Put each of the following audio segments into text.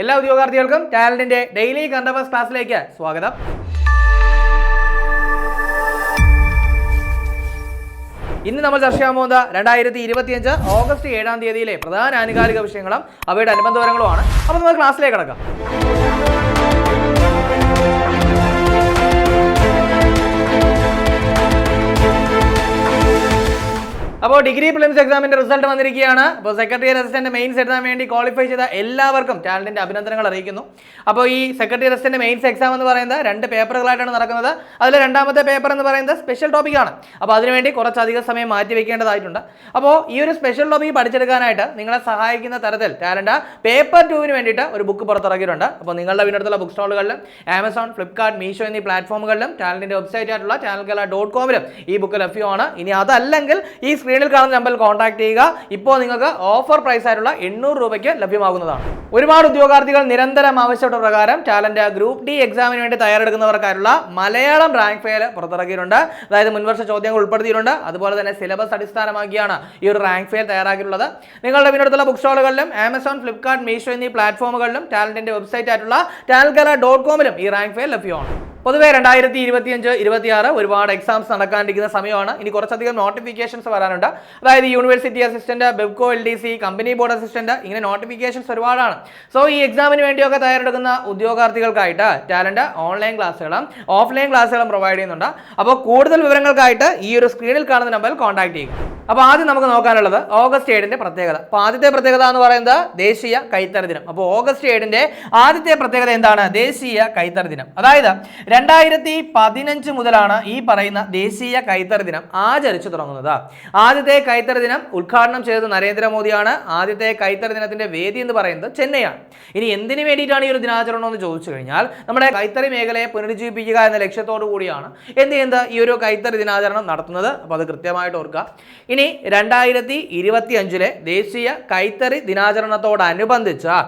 എല്ലാ ഉദ്യോഗാർത്ഥികൾക്കും ടാലന്റിന്റെ ഡെയിലി കണ്ടവേഴ്സ് ക്ലാസ്സിലേക്ക് സ്വാഗതം. ഇന്ന് നമ്മൾ ചർച്ച ചെയ്യാൻ പോകുന്ന രണ്ടായിരത്തി ഇരുപത്തിയഞ്ച് ഓഗസ്റ്റ് ഏഴാം തീയതിയിലെ പ്രധാന ആനുകാലിക വിഷയങ്ങളും അവയുടെ അനുബന്ധ വിവരങ്ങളുമാണ്. അപ്പോൾ നമ്മൾ ക്ലാസ്സിലേക്ക് കിടക്കാം. അപ്പോൾ ഡിഗ്രി പ്രിലിംസ് എക്സാമിന്റെ റിസൾട്ട് വന്നിരിക്കുകയാണ്. അപ്പോൾ സെക്രട്ടറി അസിസ്റ്റന്റ് മെയിൻസ് എഴുതാൻ വേണ്ടി ക്വാളിഫൈ ചെയ്ത എല്ലാവർക്കും ടാലന്റിന്റെ അഭിനന്ദനങ്ങൾ അറിയിക്കുന്നു. അപ്പോൾ ഈ സെക്രട്ടറി അസിസ്റ്റന്റ് മെയിൻസ് എക്സാം എന്ന് പറയുന്നത് രണ്ട് പേപ്പറുകളായിട്ടാണ് നടക്കുന്നത്. അതിൽ രണ്ടാമത്തെ പേപ്പർ എന്ന് പറയുന്നത് സ്പെഷ്യൽ ടോപ്പിക്കാണ് അപ്പോൾ അതിനുവേണ്ടി കുറച്ചധികം സമയം മാറ്റി വെക്കേണ്ടതായിട്ടുണ്ട്. അപ്പോൾ ഈ ഒരു സ്പെഷ്യൽ ടോപ്പിക്ക് പഠിച്ചെടുക്കാനായിട്ട് നിങ്ങളെ സഹായിക്കുന്ന തരത്തിൽ ടാലന്റ് പേപ്പർ ടൂവിന് വേണ്ടിയിട്ട് ഒരു ബുക്ക് പുറത്തിറക്കിയിട്ടുണ്ട്. അപ്പോൾ നിങ്ങളുടെ വീടിനടുത്തുള്ള ബുക്ക് സ്റ്റോളുകളിലും ആമസോൺ ഫ്ലിപ്കാർട്ട് മീഷോ എന്നീ പ്ലാറ്റ്ഫോമുകളിലും ടാലന്റിന്റെ വെബ്സൈറ്റ് ആയിട്ടുള്ള കേരള ഡോട്ട് കോമിലും ഈ ബുക്ക് ലഭ്യമാണ്. ഇനി അതല്ലെങ്കിൽ ഈ സ്ക്രീനിൽ കാണുന്ന നമ്പറിൽ കോൺടാക്ട് ചെയ്യുക. ഇപ്പോൾ നിങ്ങൾക്ക് ഓഫർ പ്രൈസ് ആയിട്ടുള്ള എണ്ണൂറ് രൂപയ്ക്ക് ലഭ്യമാകുന്നതാണ്. ഒരുപാട് ഉദ്യോഗാർത്ഥികൾ നിരന്തരം ആവശ്യപ്പെട്ട പ്രകാരം ടാലന്റ് ഗ്രൂപ്പ് ഡി എക്സാമിന് വേണ്ടി തയ്യാറെടുക്കുന്നവർക്കായുള്ള മലയാളം റാങ്ക് ഫയൽ പുറത്തിറക്കിയിട്ടുണ്ട്. അതായത് മുൻവർഷ ചോദ്യങ്ങൾ ഉൾപ്പെടുത്തിയിട്ടുണ്ട്. അതുപോലെ തന്നെ സിലബസ് അടിസ്ഥാനമാക്കിയാണ് ഈ ഒരു റാങ്ക് ഫയൽ തയ്യാറാക്കിയിട്ടുള്ളത്. നിങ്ങളുടെ വീടിനടുത്തുള്ള ബുക്ക് സ്റ്റോളുകളിലും ആമസോൺ ഫ്ലിപ്കാർട്ട് മീഷോ എന്നീ പ്ലാറ്റ്ഫോമുകളിലും ടാലന്റിന്റെ വെബ്സൈറ്റ് ആയിട്ടുള്ള ടാൽഗല ഡോട്ട് കോമിലും ഈ റാങ്ക് ഫയൽ ലഭ്യമാണ്. പൊതുവെ രണ്ടായിരത്തി ഇരുപത്തിയഞ്ച് ഇരുപത്തിയാറ് ഒരുപാട് എക്സാംസ് നടക്കാണ്ടിരിക്കുന്ന സമയമാണ്. ഇനി കുറച്ചധികം നോട്ടിഫിക്കേഷൻസ് വരാനുണ്ട്. അതായത് university assistant Bevco L D C company board assistant ഇങ്ങനെ നോട്ടിഫിക്കേഷൻസ് ഒരുപാടാണ്. സോ ഈ എക്സാമിന് വേണ്ടിയൊക്കെ തയ്യാറെടുക്കുന്ന ഉദ്യോഗാർത്ഥികൾക്കായിട്ട് ടാലന്റ് ഓൺലൈൻ ക്ലാസ്സുകളും ഓഫ്ലൈൻ ക്ലാസ്സുകളും പ്രൊവൈഡ് ചെയ്യുന്നുണ്ട്. അപ്പോൾ കൂടുതൽ വിവരങ്ങൾക്കായിട്ട് ഈ ഒരു സ്ക്രീനിൽ കാണുന്ന നമ്പറിൽ കോൺടാക്ട് ചെയ്യുക. അപ്പോൾ ആദ്യം നമുക്ക് നോക്കാനുള്ളത് ഓഗസ്റ്റ് ഏഴിന്റെ പ്രത്യേകത. അപ്പോൾ ആദ്യത്തെ പ്രത്യേകത എന്ന് പറയുന്നത് ദേശീയ കൈത്തറി ദിനം. അപ്പോൾ ഓഗസ്റ്റ് ഏഴിന്റെ ആദ്യത്തെ പ്രത്യേകത എന്താണ്? ദേശീയ കൈത്തറി ദിനം. അതായത് രണ്ടായിരത്തി പതിനഞ്ച് മുതലാണ് ഈ പറയുന്ന ദേശീയ കൈത്തറി ദിനം ആചരിച്ചു തുടങ്ങുന്നത്. ആദ്യത്തെ കൈത്തറി ദിനം ഉദ്ഘാടനം ചെയ്തത് നരേന്ദ്രമോദിയാണ്. ആദ്യത്തെ കൈത്തറി ദിനത്തിന്റെ വേദി എന്ന് പറയുന്നത് ചെന്നൈയാണ്. ഇനി എന്തിനു വേണ്ടിയിട്ടാണ് ഈ ഒരു ദിനാചരണം എന്ന് ചോദിച്ചു കഴിഞ്ഞാൽ നമ്മുടെ കൈത്തറി മേഖലയെ പുനരുജ്ജീവിപ്പിക്കുക എന്ന ലക്ഷ്യത്തോടു കൂടിയാണ് എന്ത് ചെയ്യുന്നത് ഈ ഒരു കൈത്തറി ദിനാചരണം നടത്തുന്നത്. അപ്പോൾ അത് കൃത്യമായിട്ട് ഓർക്കുക. ഇനി രണ്ടായിരത്തി ഇരുപത്തി അഞ്ചിലെ ദേശീയ കൈത്തറി ദിനാചരണത്തോടനുബന്ധിച്ച്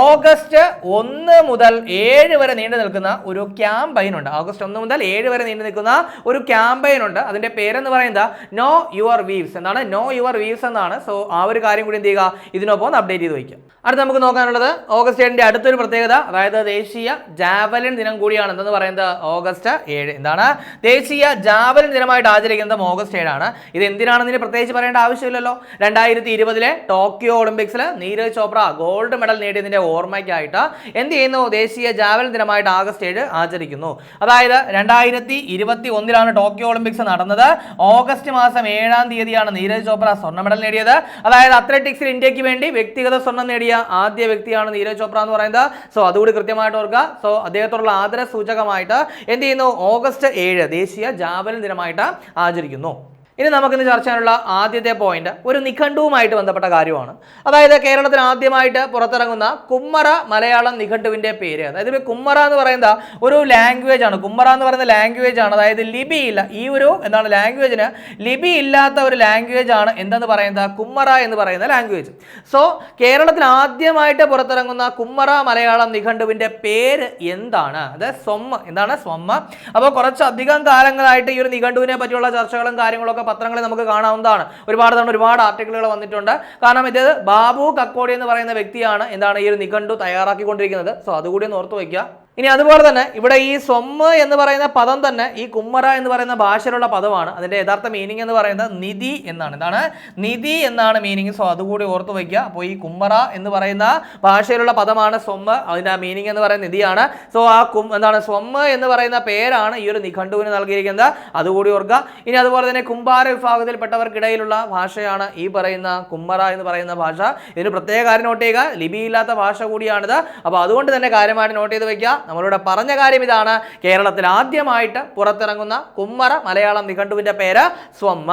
ഓഗസ്റ്റ് ഒന്ന് മുതൽ ഏഴ് വരെ നീണ്ടു നിൽക്കുന്ന ഒരു ക്യാമ്പയിൻ ഉണ്ട്. ഓഗസ്റ്റ് ഒന്ന് മുതൽ ഏഴ് വരെ നീണ്ടു നിൽക്കുന്ന ഒരു ക്യാമ്പയിൻ ഉണ്ട്. അതിന്റെ പേരെന്ന് പറയുന്നത് നോ യുവർ വീവ്സ് എന്നാണ് നോ യുവർ വീവ്സ് എന്നാണ്. സോ ആ ഒരു കാര്യം കൂടി എന്ത് ചെയ്യുക? ഇതിനൊപ്പം അപ്ഡേറ്റ് ചെയ്ത് വയ്ക്കുക. അടുത്ത് നമുക്ക് നോക്കാനുള്ളത് ഓഗസ്റ്റ് ഏഴിന്റെ അടുത്തൊരു പ്രത്യേകത. അതായത് ദേശീയ ജാവലിൻ ദിനം കൂടിയാണ്. എന്തെന്ന് പറയുന്നത്? ഓഗസ്റ്റ് ഏഴ്. എന്താണ്? ദേശീയ ജാവലിൻ ദിനമായിട്ട് ആചരിക്കുന്നത് ഓഗസ്റ്റ് ഏഴാണ്. ഇത് എന്തിനാണെന്ന് പ്രത്യേകിച്ച് പറയേണ്ട ആവശ്യമില്ലല്ലോ. രണ്ടായിരത്തി ഇരുപതിലെ ടോക്കിയോ ഒളിമ്പിക്സിൽ നീരജ് ചോപ്ര ഗോൾഡ് മെഡൽ നേടിയതിന്റെ ഓർമ്മയ്ക്കായിട്ട് എന്ത് ചെയ്യുന്നു? ദേശീയ ജാവലിൻ ദിനമായിട്ട് ആഗസ്റ്റ് ഏഴ് ആചരിക്കുന്നു. അതായത് രണ്ടായിരത്തി ഇരുപത്തി ഒന്നിലാണ് ടോക്കിയോ ഒളിമ്പിക്സ് നടന്നത്. ഓഗസ്റ്റ് മാസം ഏഴാം തീയതിയാണ് നീരജ് ചോപ്ര സ്വർണ മെഡൽ നേടിയത്. അതായത് അത്ലറ്റിക്സിൽ ഇന്ത്യയ്ക്ക് വേണ്ടി വ്യക്തിഗത സ്വർണം നേടിയ ആദ്യ വ്യക്തിയാണ് നീരജ് ചോപ്ര എന്ന് പറയുന്നത്. സോ അതുകൂടി കൃത്യമായിട്ട് ഓർക്കുക. സോ അദ്ദേഹത്തോടുള്ള ആദര സൂചകമായിട്ട് എന്ത് ചെയ്യുന്നു? ഓഗസ്റ്റ് ഏഴ് ദേശീയ ജാവലിൻ ദിനമായിട്ട് ആചരിക്കുന്നു. ഇനി നമുക്കിന്ന് ചർച്ച ചെയ്യാനുള്ള ആദ്യത്തെ പോയിന്റ് ഒരു നിഘണ്ടുവുമായിട്ട് ബന്ധപ്പെട്ട കാര്യമാണ്. അതായത് കേരളത്തിൽ ആദ്യമായിട്ട് പുറത്തിറങ്ങുന്ന കുമ്മറ മലയാളം നിഘണ്ടുവിന്റെ പേര്. അതായത് കുമ്മറ എന്ന് പറയുന്ന ഒരു ലാംഗ്വേജ് ആണ്. കുമ്മറ എന്ന് പറയുന്ന ലാംഗ്വേജ് ആണ്. അതായത് ലിപി ഇല്ല. ഈ ഒരു എന്താണ് ലാംഗ്വേജിന് ലിപി ഇല്ലാത്ത ഒരു ലാംഗ്വേജ് ആണ് എന്തെന്ന് പറയുന്നത്? കുമ്മറ എന്ന് പറയുന്ന ലാംഗ്വേജ് സോ കേരളത്തിൽ ആദ്യമായിട്ട് പുറത്തിറങ്ങുന്ന കുമ്മറ മലയാളം നിഘണ്ടുവിന്റെ പേര് എന്താണ്? അത് സ്വമ്മ എന്താണ് സ്വമ്മ അപ്പോൾ കുറച്ചധികം കാലങ്ങളായിട്ട് ഈ ഒരു നിഘണ്ടുവിനെ പറ്റിയുള്ള ചർച്ചകളും കാര്യങ്ങളൊക്കെ പത്രങ്ങളിൽ നമുക്ക് കാണാവുന്നതാണ്. ഒരുപാട് തവണ ഒരുപാട് ആർട്ടിക്കിളുകൾ വന്നിട്ടുണ്ട്. കാരണം ഇത് ബാബു കക്കോടി എന്ന് പറയുന്ന വ്യക്തിയാണ്. എന്താണ് ഈ ഒരു നിഘണ്ടു തയ്യാറാക്കിക്കൊണ്ടിരിക്കുന്നത്. സോ അതുകൂടി ഒന്ന് ഓർത്ത് വയ്ക്കുക. ഇനി അതുപോലെ തന്നെ ഇവിടെ ഈ സ്വമ്മ് എന്ന് പറയുന്ന പദം തന്നെ ഈ കുമ്മറ എന്ന് പറയുന്ന ഭാഷയിലുള്ള പദമാണ്. അതിന്റെ യഥാർത്ഥ മീനിങ് എന്ന് പറയുന്നത് നിധി എന്നാണ്. എന്താണ് നിധി എന്നാണ് മീനിങ് സോ അതുകൂടി ഓർത്ത് വയ്ക്കുക. അപ്പോൾ ഈ കുമ്മറ എന്ന് പറയുന്ന ഭാഷയിലുള്ള പദമാണ് സ്വമ്മ്. അതിന്റെ മീനിങ് എന്ന് പറയുന്ന നിധിയാണ്. സോ ആ കും എന്താണ് സ്വമ്മ് എന്ന് പറയുന്ന പേരാണ് ഈ ഒരു നിഘണ്ടുവിന് നൽകിയിരിക്കുന്നത്. അതുകൂടി ഓർക്കുക. ഇനി അതുപോലെ തന്നെ കുംഭാര വിഭാഗത്തിൽപ്പെട്ടവർക്കിടയിലുള്ള ഭാഷയാണ് ഈ പറയുന്ന കുമ്മറ എന്ന് പറയുന്ന ഭാഷ. ഇതിന് പ്രത്യേക കാര്യം നോട്ട് ചെയ്യുക. ലിപിയില്ലാത്ത ഭാഷ കൂടിയാണിത്. അപ്പോൾ അതുകൊണ്ട് തന്നെ കാര്യമായിട്ട് നോട്ട് ചെയ്ത് വയ്ക്കുക. നമ്മളിവിടെ പറഞ്ഞ കാര്യം ഇതാണ്. കേരളത്തിൽ ആദ്യമായിട്ട് പുറത്തിറങ്ങുന്ന കുമ്മറ മലയാളം നിഘണ്ടുവിന്റെ പേര് സ്വമ്മ.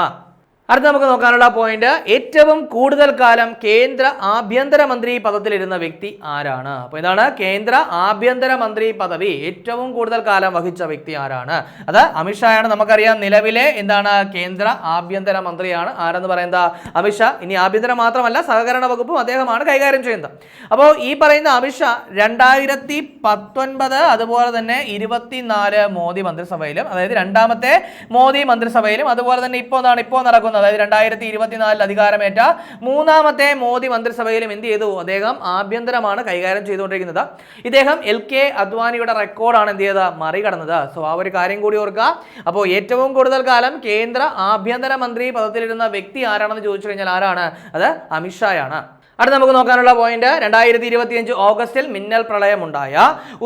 അടുത്ത നമുക്ക് നോക്കാനുള്ള പോയിന്റ് ഏറ്റവും കൂടുതൽ കാലം കേന്ദ്ര ആഭ്യന്തരമന്ത്രി പദത്തിലിരുന്ന വ്യക്തി ആരാണ്? അപ്പോൾ ഇതാണ് കേന്ദ്ര ആഭ്യന്തരമന്ത്രി പദവി ഏറ്റവും കൂടുതൽ കാലം വഹിച്ച വ്യക്തി ആരാണ്? അത് അമിത്ഷായാണ് നമുക്കറിയാം. നിലവിലെ എന്താണ് കേന്ദ്ര ആഭ്യന്തര മന്ത്രിയാണ്. ആരെന്ന് പറയുന്നത്? അമിത്ഷാ ഇനി ആഭ്യന്തരം മാത്രമല്ല സഹകരണ വകുപ്പും അദ്ദേഹമാണ് കൈകാര്യം ചെയ്യുന്നത്. അപ്പോൾ ഈ പറയുന്ന അമിത്ഷാ രണ്ടായിരത്തി പത്തൊൻപത് അതുപോലെ തന്നെ ഇരുപത്തിനാല് മോദി മന്ത്രിസഭയിലും അതായത് രണ്ടാമത്തെ മോദി മന്ത്രിസഭയിലും അതുപോലെ തന്നെ ഇപ്പോൾ എന്താണ്? ഇപ്പോൾ നടക്കുന്നത്. അതായത് രണ്ടായിരത്തി ഇരുപത്തിനാലിൽ അധികാരമേറ്റ മൂന്നാമത്തെ മോദി മന്ത്രിസഭയിലും എന്ത് ചെയ്തു? അദ്ദേഹം ആഭ്യന്തരമാണ് കൈകാര്യം ചെയ്തുകൊണ്ടിരിക്കുന്നത്. ഇദ്ദേഹം എൽ കെ അദ്വാനിയുടെ റെക്കോർഡാണ് എന്ത് ചെയ്തത്? മറികടന്നത്. സോ ആ ഒരു കാര്യം കൂടി ഓർക്കുക. അപ്പോൾ ഏറ്റവും കൂടുതൽ കാലം കേന്ദ്ര ആഭ്യന്തര മന്ത്രി പദത്തിലിരുന്ന വ്യക്തി ആരാണെന്ന് ചോദിച്ചു കഴിഞ്ഞാൽ ആരാണ്? അത് അമിത്ഷായാണ്. അടുത്ത നമുക്ക് നോക്കാനുള്ള പോയിന്റ് രണ്ടായിരത്തി ഇരുപത്തി അഞ്ച് ഓഗസ്റ്റിൽ മിന്നൽ പ്രളയമുണ്ടായ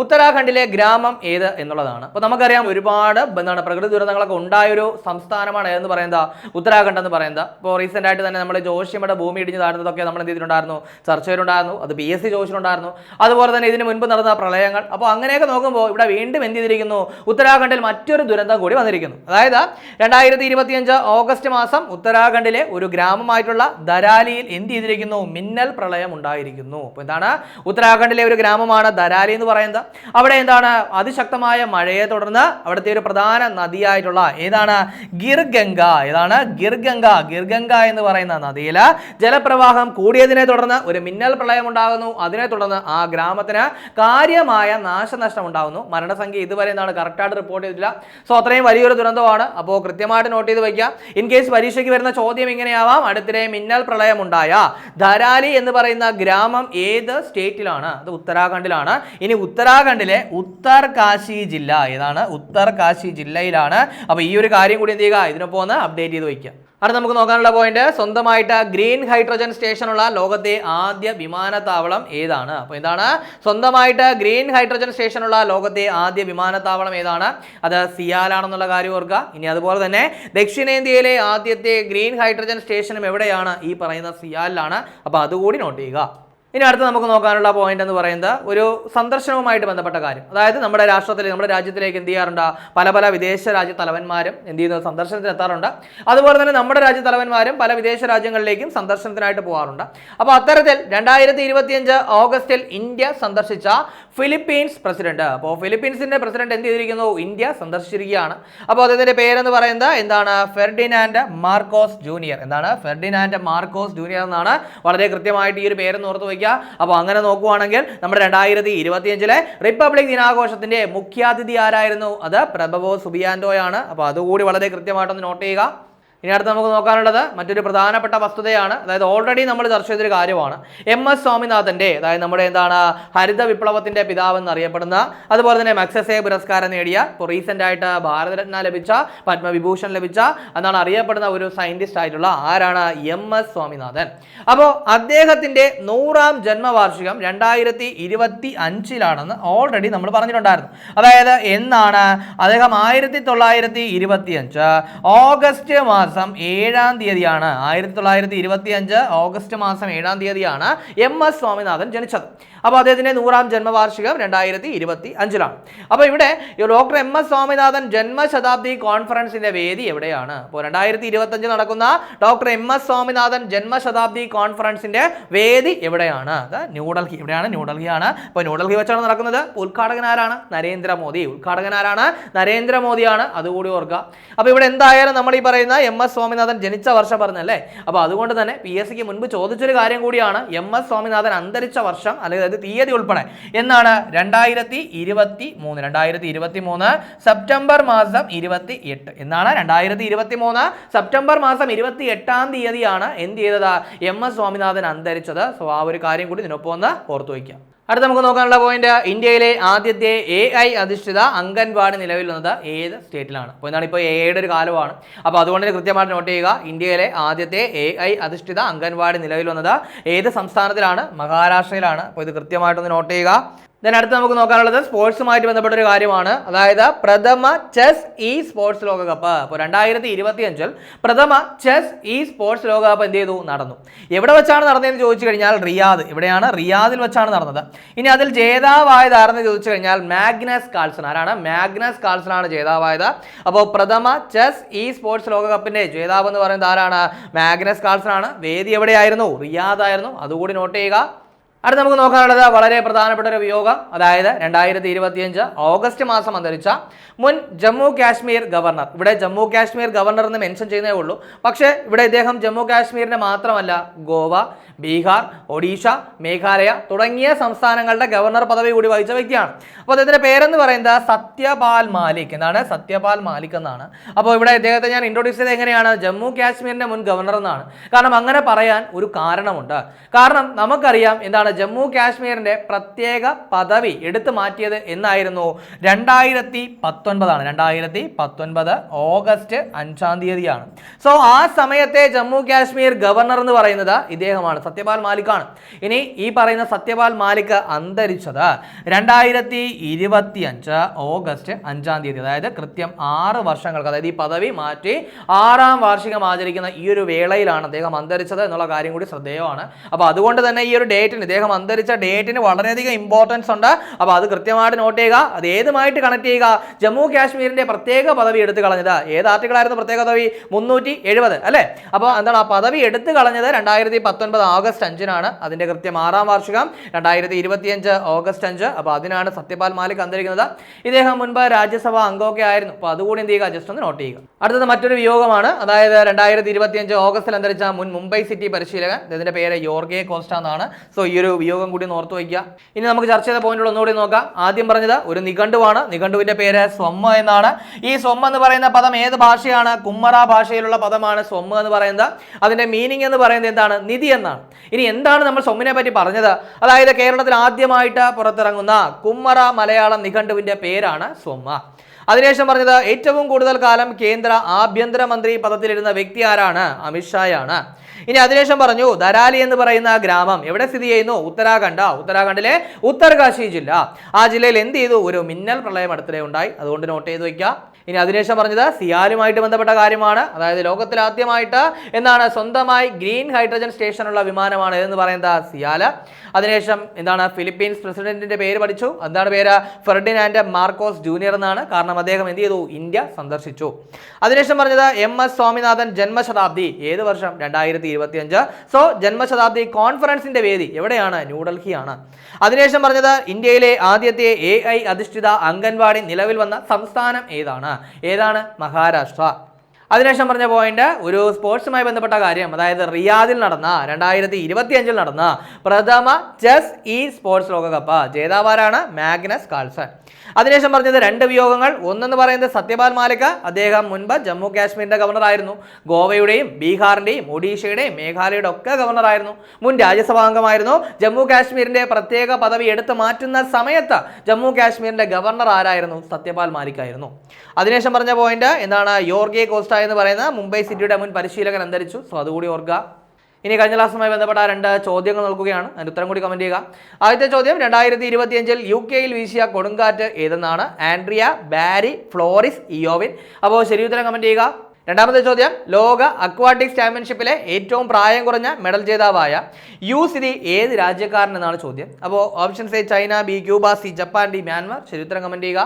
ഉത്തരാഖണ്ഡിലെ ഗ്രാമം ഏത് എന്നുള്ളതാണ്. അപ്പോൾ നമുക്കറിയാം ഒരുപാട് എന്താണ് പ്രകൃതി ദുരന്തങ്ങളൊക്കെ ഉണ്ടായൊരു സംസ്ഥാനമാണ് എന്ന് പറയുന്നത്? ഉത്തരാഖണ്ഡ് എന്ന് പറയുന്നത്. ഇപ്പോൾ റീസെന്റ് ആയിട്ട് തന്നെ നമ്മൾ ജോഷിയുടെ ഭൂമി ഇടിഞ്ഞ് താഴ്ന്നതൊക്കെ നമ്മൾ എന്ത് ചെയ്തിട്ടുണ്ടായിരുന്നു? ചർച്ചയിലുണ്ടായിരുന്നു. അത് പി എസ് സി ചോദിച്ചിട്ടുണ്ടായിരുന്നു. അതുപോലെ തന്നെ ഇതിന് മുൻപ് നടന്ന പ്രളയങ്ങൾ. അപ്പോൾ അങ്ങനെയൊക്കെ നോക്കുമ്പോൾ ഇവിടെ വീണ്ടും എന്ത് ചെയ്തിരിക്കുന്നു? ഉത്തരാഖണ്ഡിൽ മറ്റൊരു ദുരന്തം കൂടി വന്നിരിക്കുന്നു. അതായത് രണ്ടായിരത്തി ഇരുപത്തിയഞ്ച് ഓഗസ്റ്റ് മാസം ഉത്തരാഖണ്ഡിലെ ഒരു ഗ്രാമമായിട്ടുള്ള ദരാലിയിൽ എന്ത് ചെയ്തിരിക്കുന്നു? മിന്നൽ പ്രളയം ഉണ്ടായിരിക്കുന്നു. അപ്പോൾ എന്താണ്? ഉത്തരാഖണ്ഡിലെ ഒരു ഗ്രാമമാണ് ദരാലി എന്ന് പറയുന്നത്. അവിടെ എന്താണ്? അതിശക്തമായ മഴയെ തുടർന്ന് അവിടുത്തെ ഒരു പ്രധാന നദിയായിട്ടുള്ള ഏതാണ്? ഗിർഗംഗ. ഏതാണ്? ഗിർഗംഗ. ഗിർഗംഗ എന്ന് പറയുന്ന നദിയിൽ ജലപ്രവാഹം കൂടിയതിനെ തുടർന്ന് ഒരു മിന്നൽ പ്രളയം ഉണ്ടാകുന്നു. അതിനെ തുടർന്ന് ആ ഗ്രാമത്തിന് കാര്യമായ നാശനഷ്ടം ഉണ്ടാകുന്നു. മരണസംഖ്യ ഇതുവരെ എന്താണ്? കറക്റ്റായിട്ട് റിപ്പോർട്ട് ചെയ്തിട്ടില്ല. സോ അത്രയും വലിയൊരു ദുരന്തമാണ്. അപ്പോൾ കൃത്യമായിട്ട് നോട്ട് ചെയ്ത് വയ്ക്കുക ഇൻ കേസ് പരീക്ഷയ്ക്ക് വരുന്ന ചോദ്യം ഇങ്ങനെയാവാം. അടുത്തിടെ മിന്നൽ പ്രളയം ഉണ്ടായ ധരാലി എന്ന് പറയുന്ന ഗ്രാമം ഏത് സ്റ്റേറ്റിലാണ്? അത് ഉത്തരാഖണ്ഡിലാണ്. ഇനി ഉത്തരാഖണ്ഡിലെ ഉത്തർകാശി ജില്ല ഏതാണ്? ഉത്തർകാശി ജില്ലയിലാണ്. അപ്പോൾ ഈ ഒരു കാര്യം കൂടി എന്ത് ചെയ്യുക? ഇതിനൊപ്പം ഒന്ന് അപ്ഡേറ്റ് ചെയ്ത് വയ്ക്കുക. അടുത്ത നമുക്ക് നോക്കാനുള്ള പോയിന്റ് സ്വന്തമായിട്ട് ഗ്രീൻ ഹൈഡ്രജൻ സ്റ്റേഷനുള്ള ലോകത്തെ ആദ്യ വിമാനത്താവളം ഏതാണ്? അപ്പോൾ എന്താണ്? സ്വന്തമായിട്ട് ഗ്രീൻ ഹൈഡ്രജൻ സ്റ്റേഷനുള്ള ലോകത്തെ ആദ്യ വിമാനത്താവളം ഏതാണ്? അത് സിയാലാണെന്നുള്ള കാര്യം ഓർക്കുക. ഇനി അതുപോലെ തന്നെ ദക്ഷിണേന്ത്യയിലെ ആദ്യത്തെ ഗ്രീൻ ഹൈഡ്രജൻ സ്റ്റേഷനും എവിടെയാണ്? ഈ പറയുന്ന സിയാലിലാണ്. അപ്പോൾ അതുകൂടി നോട്ട് ചെയ്യുക. ഇനി അടുത്ത് നമുക്ക് നോക്കാനുള്ള പോയിന്റ് എന്ന് പറയുന്നത് ഒരു സന്ദർശനവുമായിട്ട് ബന്ധപ്പെട്ട കാര്യം. അതായത് നമ്മുടെ രാഷ്ട്രത്തിൽ നമ്മുടെ രാജ്യത്തിലേക്ക് എന്ത് ചെയ്യാറുണ്ട്? പല പല വിദേശ രാജ്യ തലവന്മാരും എന്ത് ചെയ്യുന്നത് സന്ദർശനത്തിന് എത്താറുണ്ട്. അതുപോലെ തന്നെ നമ്മുടെ രാജ്യ തലവന്മാരും പല വിദേശ രാജ്യങ്ങളിലേക്കും സന്ദർശനത്തിനായിട്ട് പോകാറുണ്ട്. അപ്പോൾ അത്തരത്തിൽ രണ്ടായിരത്തി ഇരുപത്തിയഞ്ച് ഓഗസ്റ്റിൽ ഇന്ത്യ സന്ദർശിച്ച ഫിലിപ്പീൻസ് പ്രസിഡന്റ്. അപ്പോൾ ഫിലിപ്പീൻസിന്റെ പ്രസിഡന്റ് എന്ത് ചെയ്തിരിക്കുന്നു? ഇന്ത്യ സന്ദർശിച്ചിരിക്കുകയാണ്. അപ്പോൾ അദ്ദേഹത്തിന്റെ പേരെന്ന് പറയുന്നത്? എന്താണ്? Ferdinand Marcos junior. എന്താണ്? ഫെർഡിനാൻഡ് മാർക്കോസ് ജൂനിയർ എന്നാണ് വളരെ കൃത്യമായിട്ട് ഈ ഒരു പേരെന്ന് ഓർത്ത് വയ്ക്കുക. അപ്പോൾ അങ്ങനെ നോക്കുവാണെങ്കിൽ നമ്മുടെ രണ്ടായിരത്തി ഇരുപത്തിയഞ്ചിലെ റിപ്പബ്ലിക് ദിനാഘോഷത്തിന്റെ മുഖ്യാതിഥി ആരായിരുന്നു? അത് പ്രഭവോ സുബിയാൻഡോയാണ്. അപ്പോൾ അതുകൂടി വളരെ കൃത്യമായിട്ടൊന്ന് നോട്ട് ചെയ്യുക. ഇനി അടുത്ത് നമുക്ക് നോക്കാനുള്ളത് മറ്റൊരു പ്രധാനപ്പെട്ട വസ്തുതയാണ്. അതായത് ഓൾറെഡി നമ്മൾ ചർച്ച ചെയ്തൊരു കാര്യമാണ്. എം എസ് സ്വാമിനാഥന്റെ അതായത് നമ്മുടെ എന്താണ് ഹരിത വിപ്ലവത്തിന്റെ പിതാവ് എന്നറിയപ്പെടുന്ന അതുപോലെ തന്നെ മക്സസേ പുരസ്കാരം നേടിയ ഇപ്പോൾ റീസെന്റ് ആയിട്ട് ഭാരതരത്ന ലഭിച്ച പത്മവിഭൂഷൺ ലഭിച്ച എന്നാണ് അറിയപ്പെടുന്ന ഒരു സയന്റിസ്റ്റ് ആയിട്ടുള്ള ആരാണ് എം എസ് സ്വാമിനാഥൻ. അപ്പോൾ അദ്ദേഹത്തിന്റെ നൂറാം ജന്മവാർഷികം രണ്ടായിരത്തി ഇരുപത്തി അഞ്ചിലാണെന്ന് ഓൾറെഡി നമ്മൾ പറഞ്ഞിട്ടുണ്ടായിരുന്നു. അതായത് എന്നാണ്? അദ്ദേഹം ആയിരത്തി തൊള്ളായിരത്തി ഇരുപത്തി അഞ്ച് ഓഗസ്റ്റ് മാസം ഏഴാം തീയതിയാണ്. ആയിരത്തി തൊള്ളായിരത്തി ഇരുപത്തി അഞ്ച് ഓഗസ്റ്റ് മാസം ഏഴാം തീയതിയാണ് എം എസ് സ്വാമിനാഥൻ ജനിച്ചത്. അപ്പോൾ അദ്ദേഹത്തിന്റെ നൂറാം ജന്മവാർഷികം രണ്ടായിരത്തി ഇരുപത്തി അഞ്ചിലാണ്. അപ്പോൾ ഇവിടെ ഡോക്ടർ എം എസ് സ്വാമിനാഥൻ ജന്മശതാബ്ദി കോൺഫറൻസിന്റെ വേദി എവിടെയാണ്? അപ്പോൾ രണ്ടായിരത്തി ഇരുപത്തഞ്ച് നടക്കുന്ന ഡോക്ടർ എം എസ് സ്വാമിനാഥൻ ജന്മശതാബ്ദി കോൺഫറൻസിന്റെ വേദി എവിടെയാണ്? അത് ന്യൂഡൽഹി. എവിടെയാണ്? ന്യൂഡൽഹിയാണ്. അപ്പോൾ ന്യൂഡൽഹി വെച്ചാണ് നടക്കുന്നത്. ഉദ്ഘാടകൻ ആരാണ്? നരേന്ദ്രമോദി. ഉദ്ഘാടകൻ ആരാണ്? നരേന്ദ്രമോദിയാണ്. അതുകൂടി ഓർക്കുക. അപ്പോൾ ഇവിടെ എന്തായാലും നമ്മൾ ഈ പറയുന്ന എം എസ് സ്വാമിനാഥൻ ജനിച്ച വർഷം പറഞ്ഞല്ലേ? അപ്പോൾ അതുകൊണ്ട് തന്നെ പി എസ് സിക്ക് മുൻപ് ചോദിച്ചൊരു കാര്യം കൂടിയാണ്. എം എസ് സ്വാമിനാഥൻ അന്തരിച്ച വർഷം അല്ലെങ്കിൽ അതായത് തീയതി ഉൾപ്പെടെ എന്നാണ്? രണ്ടായിരത്തി ഇരുപത്തി മൂന്ന് രണ്ടായിരത്തി ഇരുപത്തി മൂന്ന് സെപ്റ്റംബർ മാസം ഇരുപത്തി എട്ട് എന്നാണ്? രണ്ടായിരത്തി ഇരുപത്തി മൂന്ന് സെപ്റ്റംബർ മാസം ഇരുപത്തി എട്ടാം തീയതിയാണ് എന്ത് ചെയ്തത്? എം എസ് സ്വാമിനാഥൻ അന്തരിച്ചത്. സോ ആ ഒരു കാര്യം കൂടി ഇതിനൊപ്പം ഒന്ന് ഓർത്തു വയ്ക്കാം. അടുത്ത നമുക്ക് നോക്കാനുള്ള പോയിന്റ് ഇന്ത്യയിലെ ആദ്യത്തെ എ ഐ അധിഷ്ഠിത അംഗൻവാടി നിലവിൽ വന്നത് ഏത് സ്റ്റേറ്റിലാണ്? അപ്പോൾ എന്താണ് ഇപ്പോൾ എ ഐയുടെ ഒരു കാലമാണ്. അപ്പോൾ അതുകൊണ്ട് കൃത്യമായിട്ട് നോട്ട് ചെയ്യുക. ഇന്ത്യയിലെ ആദ്യത്തെ എ ഐ അധിഷ്ഠിത അംഗൻവാടി നിലവിൽ വന്നത് ഏത് സംസ്ഥാനത്തിലാണ്? മഹാരാഷ്ട്രയിലാണ്. അപ്പോൾ ഇത് കൃത്യമായിട്ടൊന്ന് നോട്ട് ചെയ്യുക. ദെൻ അടുത്ത് നമുക്ക് നോക്കാനുള്ളത് സ്പോർട്സുമായിട്ട് ബന്ധപ്പെട്ട ഒരു കാര്യമാണ്. അതായത് പ്രഥമ ചെസ് ഇ സ്പോർട്സ് ലോകകപ്പ്. അപ്പോൾ രണ്ടായിരത്തി ഇരുപത്തി അഞ്ചിൽ പ്രഥമ ചെസ് ഇ സ്പോർട്സ് ലോകകപ്പ് എന്ത് ചെയ്തു? നടന്നു. എവിടെ വെച്ചാണ് നടന്നതെന്ന് ചോദിച്ചു കഴിഞ്ഞാൽ റിയാദ്. ഇവിടെയാണ് റിയാദിൽ വെച്ചാണ് നടന്നത്. ഇനി അതിൽ ജേതാവായത് ആരെന്ന് ചോദിച്ചു കഴിഞ്ഞാൽ മാഗ്നസ് കാൾസൺ. ആരാണ്? മാഗ്നസ് കാൾസൺ ആണ് ജേതാവായത്. അപ്പോൾ പ്രഥമ ചെസ് ഇ സ്പോർട്സ് ലോകകപ്പിന്റെ ജേതാവ് എന്ന് പറയുന്നത് ആരാണ്? മാഗ്നസ് കാൾസൺ ആണ്. വേദി എവിടെയായിരുന്നു? റിയാദ് ആയിരുന്നു അതുകൂടി നോട്ട് ചെയ്യുക. അടുത്ത് നമുക്ക് നോക്കാനുള്ളത് വളരെ പ്രധാനപ്പെട്ട ഒരു വിയോഗം. അതായത് രണ്ടായിരത്തി ഇരുപത്തിയഞ്ച് ഓഗസ്റ്റ് മാസം അന്തരിച്ച മുൻ ജമ്മു കാശ്മീർ ഗവർണർ. ഇവിടെ ജമ്മു കാശ്മീർ ഗവർണർ എന്ന് മെൻഷൻ ചെയ്യുന്നേ ഉള്ളൂ. പക്ഷേ ഇവിടെ ഇദ്ദേഹം ജമ്മു കാശ്മീരിന്റെ മാത്രമല്ല ഗോവ ബീഹാർ ഒഡീഷ മേഘാലയ തുടങ്ങിയ സംസ്ഥാനങ്ങളുടെ ഗവർണർ പദവി കൂടി വഹിച്ച വ്യക്തിയാണ്. അപ്പോൾ അദ്ദേഹത്തിന്റെ പേരെന്ന് പറയുന്നത് സത്യപാൽ മാലിക്. എന്നാണ് സത്യപാൽ മാലിക് എന്നാണ്. അപ്പോൾ ഇവിടെ ഇദ്ദേഹത്തെ ഞാൻ ഇൻട്രൊഡ്യൂസ് ചെയ്ത് എങ്ങനെയാണ്? ജമ്മു കാശ്മീരിന്റെ മുൻ ഗവർണർ എന്നാണ്. കാരണം അങ്ങനെ പറയാൻ ഒരു കാരണമുണ്ട്. കാരണം നമുക്കറിയാം എന്താണ് ജമ്മു കാശ്മീരിന്റെ പ്രത്യേക പദവി എടുത്തു മാറ്റിയത് എന്നായിരുന്നു. രണ്ടായിരത്തി പത്തൊൻപതാണ്. രണ്ടായിരത്തി പത്തൊൻപത് ഓഗസ്റ്റ് അഞ്ചാം തീയതിയാണ്. സോ ആ സമയത്തെ ജമ്മു കാശ്മീർ ഗവർണർ എന്ന് പറയുന്നത് ഇദ്ദേഹമാണ്. സത്യപാൽ മാലിക്കാണ്. ഇനി ഈ പറയുന്ന സത്യപാൽ മാലിക് അന്തരിച്ചത് രണ്ടായിരത്തി ഇരുപത്തി അഞ്ച് ഓഗസ്റ്റ് അഞ്ചാം തീയതി. അതായത് കൃത്യം ആറ് വർഷങ്ങൾക്ക് അതായത് ഈ പദവി മാറ്റി ആറാം വാർഷികം ആചരിക്കുന്ന ഈ ഒരു വേളയിലാണ് അദ്ദേഹം അന്തരിച്ചത് എന്നുള്ള കാര്യം കൂടി ശ്രദ്ധേയമാണ്. അപ്പോൾ അതുകൊണ്ട് തന്നെ ഈ ഒരു ഡേറ്റിന് ഇദ്ദേഹം അന്തരിച്ച ഡേറ്റിന് വളരെയധികം ഇമ്പോർട്ടൻസ് ഉണ്ട്. അപ്പോൾ അത് കൃത്യമായിട്ട് നോട്ട് ചെയ്യുക. അത് ഏതുമായിട്ട് കണക്ട് ചെയ്യുക? ജമ്മു കാശ്മീരിന്റെ പ്രത്യേക പദവി എടുത്തു കളഞ്ഞത്. ഏത് ആർട്ടിക്കിളായിരുന്നു പ്രത്യേക പദവി? മുന്നൂറ്റി എഴുപത് അല്ലേ? അപ്പോൾ എന്താണ് ആ പദവി എടുത്തു കളഞ്ഞത് രണ്ടായിരത്തി പത്തൊൻപത് ഓഗസ്റ്റ് അഞ്ചിനാണ്. അതിന്റെ കൃത്യം ആറാം വാർഷികം രണ്ടായിരത്തി ഇരുപത്തിയഞ്ച് ഓഗസ്റ്റ് അഞ്ച്. അപ്പോൾ അതിനാണ് സത്യപാൽ മാലിക് അന്തരിക്കുന്നത്. ഇദ്ദേഹം മുൻപ് രാജ്യസഭാ അംഗമൊക്കെ ആയിരുന്നു. അപ്പോൾ അതുകൂടി എന്ത് ചെയ്യുക? ജസ്റ്റ് ഒന്ന് നോട്ട് ചെയ്യുക. അടുത്തത് മറ്റൊരു വിയോഗമാണ്. അതായത് രണ്ടായിരത്തി ഇരുപത്തിയഞ്ച് ഓഗസ്റ്റിൽ അന്തരിച്ച മുൻ മുംബൈ സിറ്റി പരിശീലകൻ. ഇതിന്റെ പേര് യോർഗെ കോസ്റ്റ എന്നാണ്. സോ ഈ ഒരു വിയോഗം കൂടി ഓർത്തു വയ്ക്കുക. ഇനി നമുക്ക് ചർച്ച ചെയ്ത പോയിന്റുകൾ ഒന്നുകൂടി നോക്കാം. ആദ്യം പറഞ്ഞത് ഒരു നിഘണ്ടുവാണ്. നിഘണ്ടുവിന്റെ പേര് സ്വമ്മ എന്നാണ്. ഈ സ്വമ്മ എന്ന് പറയുന്ന പദം ഏത് ഭാഷയാണ്? കുമ്മറ ഭാഷയിലുള്ള പദമാണ് സ്വമ്മ എന്ന് പറയുന്നത്. അതിന്റെ മീനിങ് എന്ന് പറയുന്നത് എന്താണ്? നിധി എന്നാണ്. ഇനി എന്താണ് നമ്മൾ സ്വമ്മിനെ പറ്റി പറഞ്ഞത്? അതായത് കേരളത്തിൽ ആദ്യമായിട്ട് പുറത്തിറങ്ങുന്ന കുമ്മറ മലയാളം നിഘണ്ടുവിന്റെ പേരാണ് സ്വമ്മ. അതിനുശേഷം പറഞ്ഞത് ഏറ്റവും കൂടുതൽ കാലം കേന്ദ്ര ആഭ്യന്തരമന്ത്രി പദത്തിലിരുന്ന വ്യക്തി ആരാണ്? അമിത്ഷായാണ് ഇനി അതിനുശേഷം പറഞ്ഞു ധരാലി എന്ന് പറയുന്ന ഗ്രാമം എവിടെ സ്ഥിതി ചെയ്യുന്നു? ഉത്തരാഖണ്ഡ. ഉത്തരാഖണ്ഡിലെ ഉത്തർകാശി ജില്ല. ആ ജില്ലയിൽ എന്ത് ചെയ്തു? ഒരു മിന്നൽ പ്രളയം അടുത്തിടെ ഉണ്ടായി. അതുകൊണ്ട് നോട്ട് ചെയ്ത് വയ്ക്കുക ഇനി അതിനുശേഷം പറഞ്ഞത് സിയാലുമായിട്ട് ബന്ധപ്പെട്ട കാര്യമാണ്. അതായത് ലോകത്തിൽ ആദ്യമായിട്ട് എന്താണ് സ്വന്തമായി ഗ്രീൻ ഹൈഡ്രജൻ സ്റ്റേഷനുള്ള വിമാനമാണ് എന്ന് പറയുന്നത്? സിയാല. അതിനുശേഷം എന്താണ് ഫിലിപ്പീൻസ് പ്രസിഡന്റിന്റെ പേര് പഠിച്ചു. എന്താണ് പേര്? ഫെർഡിനാൻഡ് മാർക്കോസ് ജൂനിയർ എന്നാണ്. കാരണം അദ്ദേഹം എന്ത് ചെയ്തു? ഇന്ത്യ സന്ദർശിച്ചു. അതിനുശേഷം പറഞ്ഞത് എം എസ് സ്വാമിനാഥൻ ജന്മശതാബ്ദി ഏത് വർഷം? രണ്ടായിരത്തി ഇരുപത്തി അഞ്ച് സോ ജന്മശതാബ്ദി കോൺഫറൻസിന്റെ വേദി എവിടെയാണ്? ന്യൂഡൽഹിയാണ്. അതിനുശേഷം പറഞ്ഞത് ഇന്ത്യയിലെ ആദ്യത്തെ എ ഐ അധിഷ്ഠിത അംഗൻവാടി നിലവിൽ വന്ന സംസ്ഥാനം ഏതാണ്? ഏതാണ്? മഹാരാഷ്ട്ര. അതിനുശേഷം പറഞ്ഞ പോയിന്റ് ഒരു സ്പോർട്സുമായി ബന്ധപ്പെട്ട കാര്യം അതായത് റിയാദിൽ നടന്ന രണ്ടായിരത്തി ഇരുപത്തി അഞ്ചിൽ നടന്ന പ്രഥമ ചെസ് ഇ സ്പോർട്സ് ലോകകപ്പ്. ജേതാവാരാണ് മാഗ്നസ് കാൾസൺ. അതിനുശേഷം പറഞ്ഞത് രണ്ട് വിയോഗങ്ങൾ. ഒന്നെന്ന് പറയുന്നത് സത്യപാൽ മാലിക് അദ്ദേഹം മുൻപ് ജമ്മു കാശ്മീരിന്റെ ഗവർണർ ആയിരുന്നു. ഗോവയുടെയും ബീഹാറിന്റെയും ഒഡീഷയുടെയും മേഘാലയയുടെ ഒക്കെ ഗവർണർ ആയിരുന്നു. മുൻ രാജ്യസഭാ അംഗമായിരുന്നു. ജമ്മു കാശ്മീരിന്റെ പ്രത്യേക പദവി എടുത്തു മാറ്റുന്ന സമയത്ത് ജമ്മു കാശ്മീരിന്റെ ഗവർണർ ആരായിരുന്നു? സത്യപാൽ മാലിക് ആയിരുന്നു. അതിനുശേഷം പറഞ്ഞ പോയിന്റ് എന്താണ്? യോർഗെ കോസ്റ്റ എന്ന് പറയുന്നത് മുംബൈ സിറ്റിയുടെ മുൻ പരിശീലകൻ അന്തരിച്ചു സോ അതുകൂടി ഓർക്കുക. ഇനി കഴിഞ്ഞ ക്ലാസ്സുമായി ബന്ധപ്പെട്ട രണ്ട് ചോദ്യങ്ങൾ നോക്കുകയാണ്. അതിന് ഉത്തരം കൂടി കമന്റ് ചെയ്യുക. ആദ്യത്തെ ചോദ്യം രണ്ടായിരത്തി ഇരുപത്തിയഞ്ചിൽ യു കെയിൽ വീശിയ കൊടുങ്കാറ്റ് ഏതെന്നാണ്? Andrea Barry Floris Eowyn. അപ്പോൾ ശരി ഉത്തരം കമന്റ് ചെയ്യുക. രണ്ടാമത്തെ ചോദ്യം ലോക അക്വാട്ടിക്സ് ചാമ്പ്യൻഷിപ്പിലെ ഏറ്റവും പ്രായം കുറഞ്ഞ മെഡൽ ജേതാവായ യു സിരി ഏത് രാജ്യക്കാരൻ എന്നാണ് ചോദ്യം. അപ്പോൾ options A China B Cuba C Japan D Myanmar. ശരി ഉത്തരം കമന്റ് ചെയ്യുക.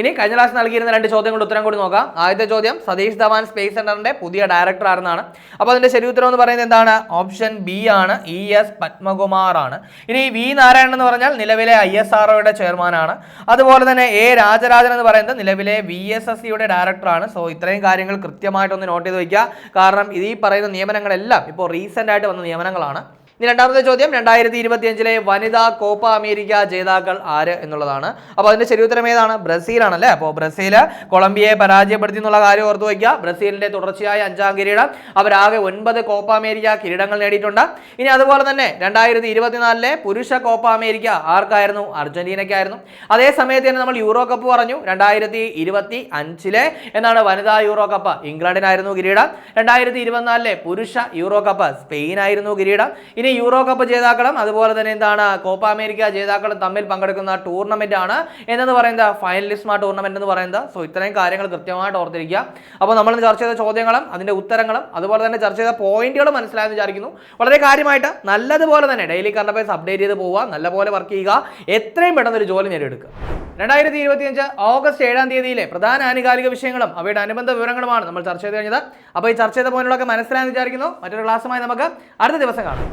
ഇനി കഴിഞ്ഞ ക്ലാസ് നൽകിയിരുന്ന രണ്ട് ചോദ്യങ്ങളുടെ ഉത്തരം കൂടി നോക്കാം. ആദ്യത്തെ ചോദ്യം സതീഷ് ധവാൻ സ്പേസ് സെന്ററിന്റെ പുതിയ ഡയറക്ടർ ആണെന്നാണ് അപ്പോൾ അതിന്റെ ശരി ഉത്തരം എന്ന് പറയുന്നത് എന്താണ്? ഓപ്ഷൻ ബി ആണ് ഇ എസ് പത്മകുമാർ ആണ്. ഇനി വി നാരായണൻ എന്ന് പറഞ്ഞാൽ നിലവിലെ ഐ എസ് ആർഒയുടെ ചെയർമാനാണ് അതുപോലെ തന്നെ എ രാജരാജൻ എന്ന് പറയുന്നത് നിലവിലെ വി എസ് എസ് സിയുടെ ഡയറക്ടറാണ് സോ ഇത്രയും കാര്യങ്ങൾ കൃത്യമായിട്ടൊന്ന് നോട്ട് ചെയ്ത് വയ്ക്കുക കാരണം ഈ പറയുന്ന നിയമനങ്ങളെല്ലാം ഇപ്പോൾ റീസെന്റ് ആയിട്ട് വന്ന നിയമനങ്ങളാണ്. ഇനി രണ്ടാമത്തെ ചോദ്യം രണ്ടായിരത്തി ഇരുപത്തിയഞ്ചിലെ വനിതാ കോപ്പ അമേരിക്ക ജേതാക്കൾ ആര് എന്നുള്ളതാണ്. അപ്പോൾ അതിന്റെ ശരിയുത്തരം ഏതാണ്? ബ്രസീലാണല്ലേ? അപ്പോൾ ബ്രസീൽ കൊളംബിയയെ പരാജയപ്പെടുത്തി എന്നുള്ള കാര്യം ഓർത്തു വയ്ക്കുക. ബ്രസീലിന്റെ തുടർച്ചയായ അഞ്ചാം കിരീടം അവരാകെ ഒൻപത് കോപ്പ അമേരിക്ക കിരീടങ്ങൾ നേടിയിട്ടുണ്ട്. ഇനി അതുപോലെ തന്നെ രണ്ടായിരത്തി ഇരുപത്തിനാലിലെ പുരുഷ കോപ്പ അമേരിക്ക ആർക്കായിരുന്നു? അർജന്റീനയ്ക്കായിരുന്നു. അതേ സമയത്ത് തന്നെ നമ്മൾ യൂറോ കപ്പ് പറഞ്ഞു. രണ്ടായിരത്തി ഇരുപത്തി അഞ്ചിലെ എന്നാണ് വനിതാ യൂറോ കപ്പ്. ഇംഗ്ലണ്ടിനായിരുന്നു കിരീടം. രണ്ടായിരത്തി ഇരുപത്തിനാലിലെ പുരുഷ യൂറോ കപ്പ് സ്പെയിനായിരുന്നു കിരീടം. ഇനി യൂറോ കപ്പ് ജേതാക്കളും അതുപോലെ തന്നെ എന്താണ് കോപ്പ അമേരിക്ക ജേതാക്കളും തമ്മിൽ പങ്കെടുക്കുന്ന ടൂർണമെന്റ് ആണ്. എന്നത് പറയുന്നത്? ഫൈനലിസ്മ ടൂർണമെന്റ് എന്ന് പറയുന്നത്. സോ ഇത്രയും കാര്യങ്ങൾ കൃത്യമായിട്ട് ഓർത്തിരിക്കുക. അപ്പോൾ നമ്മൾ ചർച്ച ചെയ്ത ചോദ്യങ്ങളും അതിന്റെ ഉത്തരങ്ങളും അതുപോലെ തന്നെ ചർച്ച ചെയ്ത പോയിന്റുകളും മനസ്സിലായെന്ന് വിചാരിക്കുന്നു. വളരെ കാര്യമായിട്ട് നല്ലതുപോലെ തന്നെ ഡെയിലി കറണ്ട് അപ്ഡേറ്റ് ചെയ്ത് പോവുക. നല്ലപോലെ വർക്ക് ചെയ്യുക. എത്രയും പെട്ടെന്ന് ഒരു ജോലി നേടിയെടുക്കുക. രണ്ടായിരത്തി ഇരുപത്തിയഞ്ച് ഓഗസ്റ്റ് ഏഴാം തീയതിയിലെ പ്രധാന ആനുകാലിക വിഷയങ്ങളും അവയുടെ അനുബന്ധ വിവരങ്ങളുമാണ് നമ്മൾ ചർച്ച ചെയ്ത് കഴിഞ്ഞത്. അപ്പോൾ ഈ ചർച്ച ചെയ്ത പോയിന്റുകളൊക്കെ മനസ്സിലായെന്ന് വിചാരിക്കുന്നു. മറ്റൊരു ക്ലാസ്സുമായി നമുക്ക് അടുത്ത ദിവസം കാണാം.